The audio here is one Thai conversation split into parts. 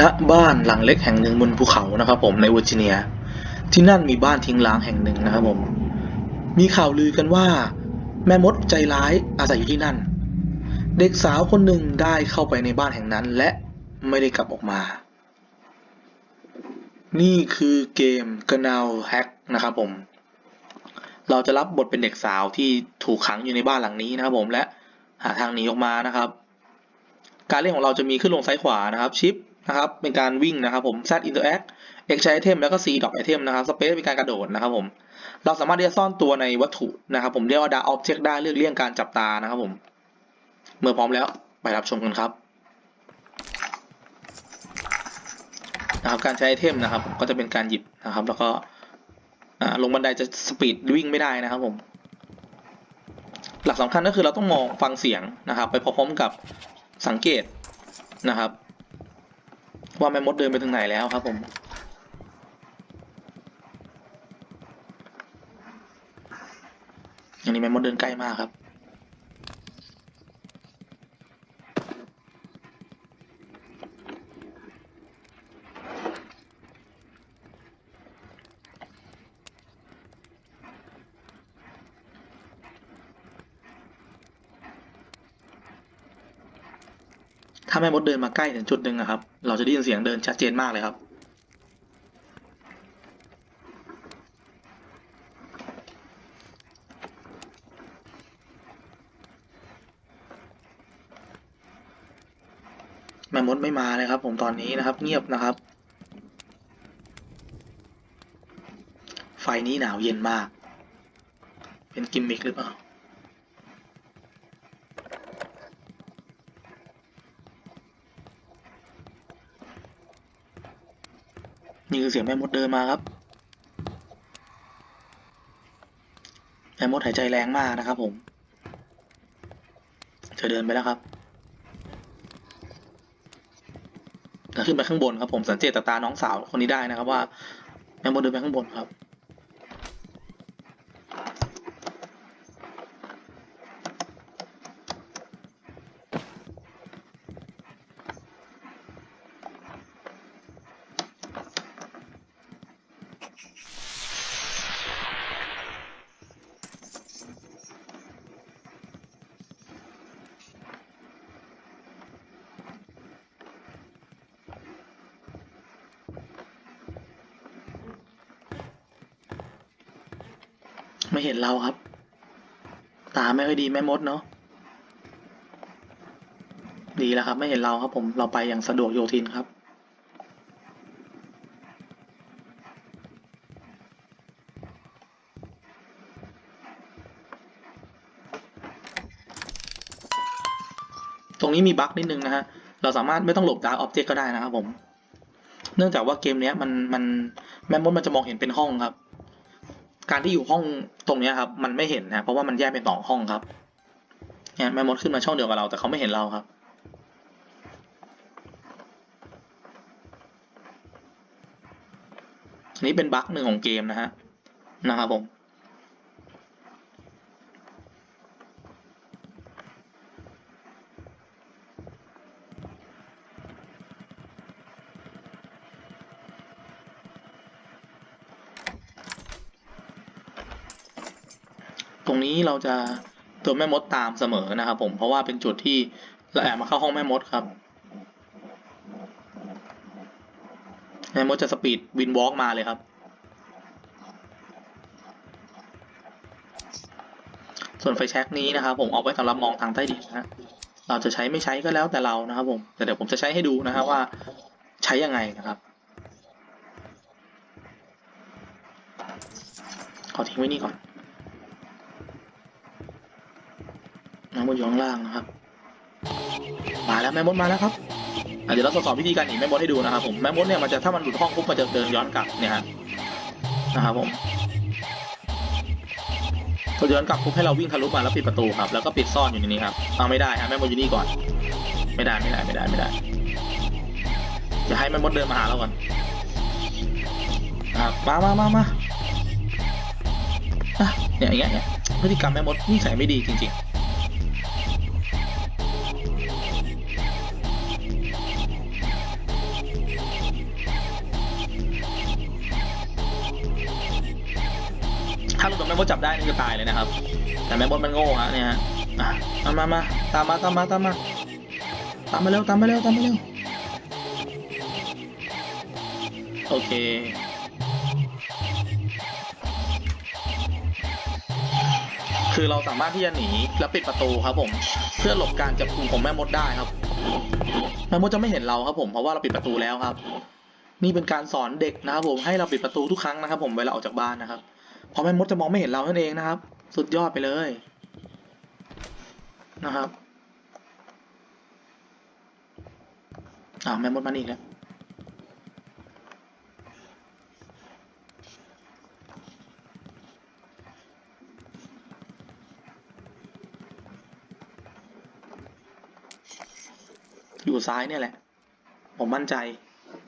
ณบ้านหลังเล็กแห่งหนึ่งบนภูเขานะครับ ผมในเวอร์จิเนีย ที่นั่นมีบ้านทิ้งร้างแห่งหนึ่งนะครับผม มีข่าวลือกันว่า แม่มดใจร้ายอาศัยอยู่ที่นั่น เด็กสาวคนหนึ่งได้เข้าไปในบ้านแห่งนั้นและไม่ได้กลับออกมา นี่คือเกม g n a l Hack นะครับผม เราจะรับบทเป็นเด็กสาวที่ถูกขังอยู่ในบ้านหลังนี้นะครับผมและหาทางหนีออกมานะครับ การเล่นของเราจะมีขึ้นลงซ้ายขวานะครับชิป นะครับเป็นการวิ่งนะครับผม Z interact X ใช้ไอเทมแล้วก็ C ดอกไอเทมนะครับ Space เป็นการกระโดดนะครับผมเราสามารถที่จะซ่อนตัวในวัตถุนะครับ ผมเรียกว่า Dark Object ได้เลือกเลี่ยงการจับตานะครับผม เมื่อพร้อมแล้วไปรับชมกันครับนะครับการใช้ไอเทมนะครับผมก็จะเป็นการหยิบนะครับ แล้วก็ลงบันไดจะสปีดวิ่งไม่ได้นะครับผม หลักสำคัญก็คือเราต้องมองฟังเสียงนะครับ ไปพร้อมๆกับสังเกตนะครับ ว่าแม่มดเดินไปถึงไหนแล้วครับผมอันนี้แม่มดเดินใกล้มากครับถ้าแม่มดเดินมาใกล้ถึงจุดหนึ่งนะครับ เราจะได้ยินเสียงเดินชัดเจนมากเลยครับ แม่มดไม่มาเลยครับ ผมตอนนี้นะครับ เงียบนะครับ ไฟนี้หนาวเย็นมาก เป็นกิมมิคหรือเปล่า นี่คือเสียงแม่มดเดินมาครับ แม่มดหายใจแรงมากนะครับผม เธอเดินไปแล้วครับแล้วขึ้นไปข้างบนครับผมสังเกตตาตาน้องสาวคนนี้ได้นะครับว่าแม่มดเดินไปข้างบนครับ ไม่เห็นเราครับ ตาไม่ค่อยดีแม่มดเนาะดีแล้วครับ ไม่เห็นเราครับผมเราไปอย่างสะดวกโยทินครับ ตรงนี้มีบั๊กนิดนึงนะฮะเราสามารถไม่ต้องหลบดาร์กออบเจกต์ก็ได้นะครับผม เนื่องจากว่าเกมนี้มันมันแม่มดมันจะมองเห็นเป็นห้องครับ การที่อยู่ห้องตรงนี้ครับ มันไม่เห็นนะเพราะว่ามันแยกเป็นสองห้องครับเนี่ยแม่มดขึ้นมาช่องเดียวกับเราแต่เขาไม่เห็นเราครับอันนี้เป็นบั๊กหนึ่งของเกมนะฮะนะครับผม ตรงนี้เราจะตัวแม่มดตามเสมอนะครับ ผมเพราะว่าเป็นจุดที่เราแอบมาเข้าห้องแม่มดครับแม่มดจะสปีดวินวอล์กมาเลยครับ ส่วนไฟแช็กนี้นะครับ ผมเอาไว้สำหรับมองทางใต้ดินนะฮะเราจะใช้ไม่ใช้ก็แล้วแต่เรานะครับ ผมแต่เดี๋ยวผมจะใช้ให้ดูนะครับว่าใช้ยังไงนะครับขอทิ้งไว้นี่ก่อน แม่มดอยู่ข้างล่างนะครับ มาแล้วแม่มดมาแล้วครับเดี๋ยวเราทดสอบวิธีการหนีแม่มดให้ดูนะครับผมแม่มดเนี่ยมันจะถ้ามันหลุดห้องปุ๊บมันจะเดินย้อนกลับเนี่ยฮะนะครับผมพอย้อนกลับปุ๊บให้เราวิ่งทะลุมาแล้วปิดประตูครับแล้วก็ปิดซ่อนอยู่ในนี้ครับเอาไม่ได้ฮะแม่มดอยู่นี่ก่อน ไม่ได้ไม่ได้ไม่ได้ไม่ได้จะให้แม่มดเดินมาหาเราก่อนครับมามามามาเนี่ยอย่างเงี้ยเนี่ยพฤติกรรมแม่มดนิสัยไม่ดีจริง ๆ ถ้าเราโดแม่มดจับได้นี่คือตายเลยนะครับ แต่แม่มดมันโง่ฮะเนี่ยฮะมามามาตามมาตามมาตามมาตามมาเร็วตามมาเร็วตามมาเร็วโอเคคือเราสามารถที่จะหนีและปิดประตูครับผม เพื่อหลบการจับกลุ่มของแม่มดได้ครับแม่มดจะไม่เห็นเราครับผมเพราะว่าเราปิดประตูแล้วครับ นี่เป็นการสอนเด็กนะครับผมให้เราปิดประตูทุกครั้งนะครับ ผมเวลาออกจากบ้านนะครับ เพราะแม่มดจะมองไม่เห็นเรานั่นเองนะครับ สุดยอดไปเลยนะครับอ้าวแม่มดมานี่อีกแล้วอยู่ซ้ายเนี่ยแหละ ผมมั่นใจ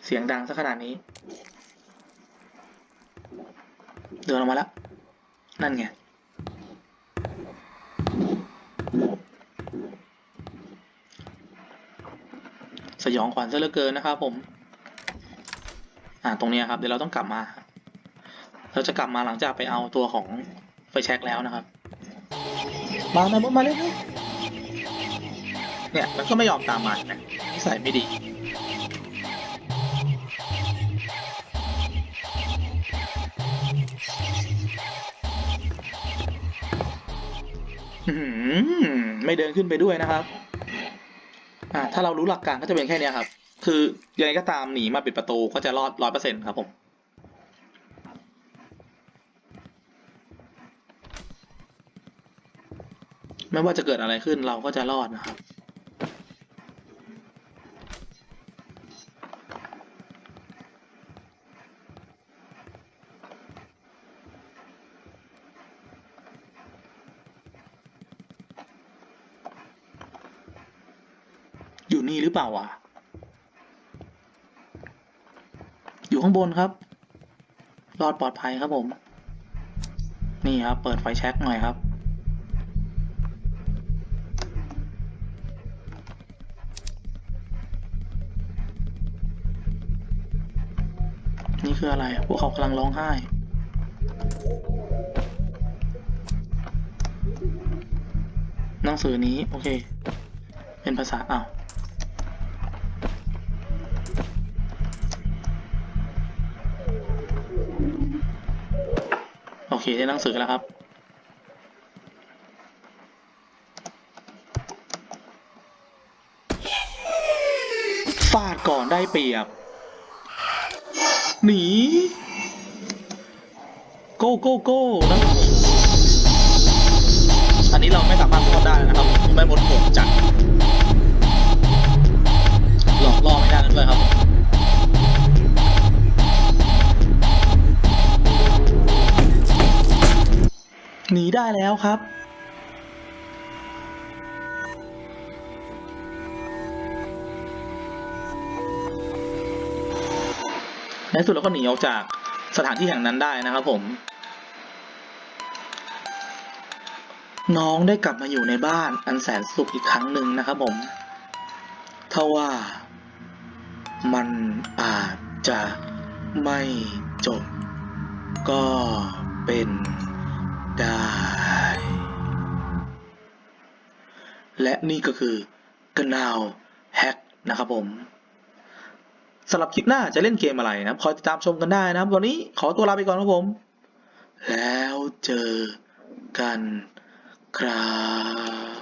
เสียงดังซะขนาดนี้ เดินออกมาแล้ว นั่นไง สยองขวัญซะเหลือเกินนะครับผม อ่าตรงนี้ครับ เดี๋ยวเราต้องกลับมา เราจะกลับมาหลังจากไปเอาตัวของไฟแช็กแล้วนะครับ มามามาเร็วเนี่ยมันก็ไม่ยอมตามมานะนิสัยไม่ดี ไม่เดินขึ้นไปด้วยนะครับ อ่า ถ้าเรารู้หลักการก็จะเป็นแค่นี้ครับ คือยังไงก็ตามหนีมาปิดประตูก็จะรอดร้อยเปอร์เซ็นต์ครับผมไม่ว่าจะเกิดอะไรขึ้นเราก็จะรอดนะครับ นี่หรือเปล่าวะ อยู่ข้างบนครับ รอดปลอดภัยครับผม นี่ครับ เปิดไฟแช็กหน่อยครับ นี่คืออะไร พวกเขากำลังร้องไห้หนังสือนี้ โอเค เป็นภาษาอ้าว โอเคได้หนังสือแล้วครับ ฟาดก่อนได้เปรียบ หนี โก้โก้โก้นะอันนี้เราไม่สามารถรอดได้นะครับ ไม่หมดโหดจัด แล้วครับในที่สุดเราก็หนีออกจากสถานที่แห่งนั้นได้นะครับผม น้องได้กลับมาอยู่ในบ้านอันแสนสุขอีกครั้งหนึ่งนะครับผมเท่าว่ามันอาจจะไม่จบก็เป็น และนี่ก็คือกนาวแฮกนะครับผมสำหรับคลิปหน้าจะเล่นเกมอะไรนะคอยติดตามชมกันได้นะครับ วันนี้ขอตัวลาไปก่อนครับผม แล้วเจอกันครับ